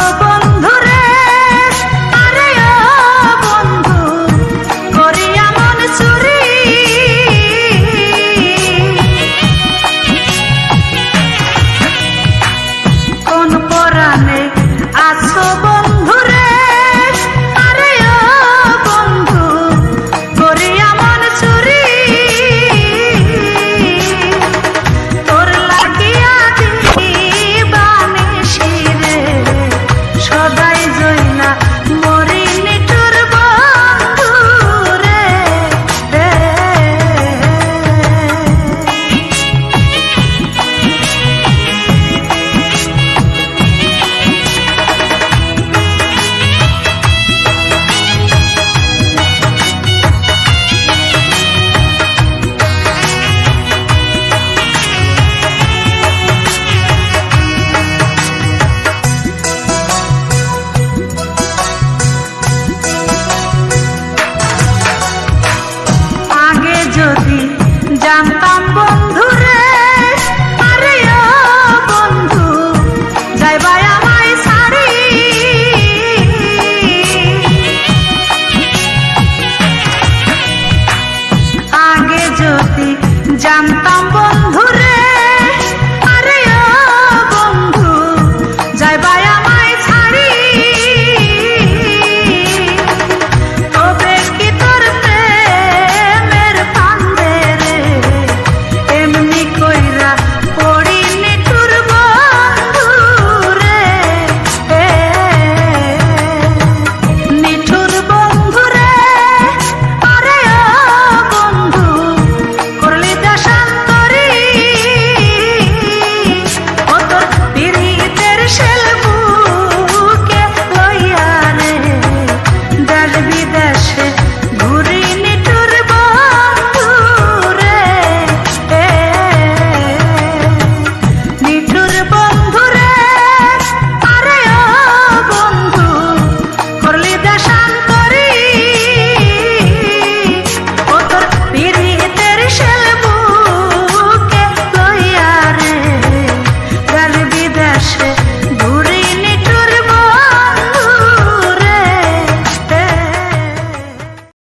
Bye. যদি জানতাম বন্ধু রে আরে বন্ধু যাইবা আমায় সারি। আগে যদি জানতাম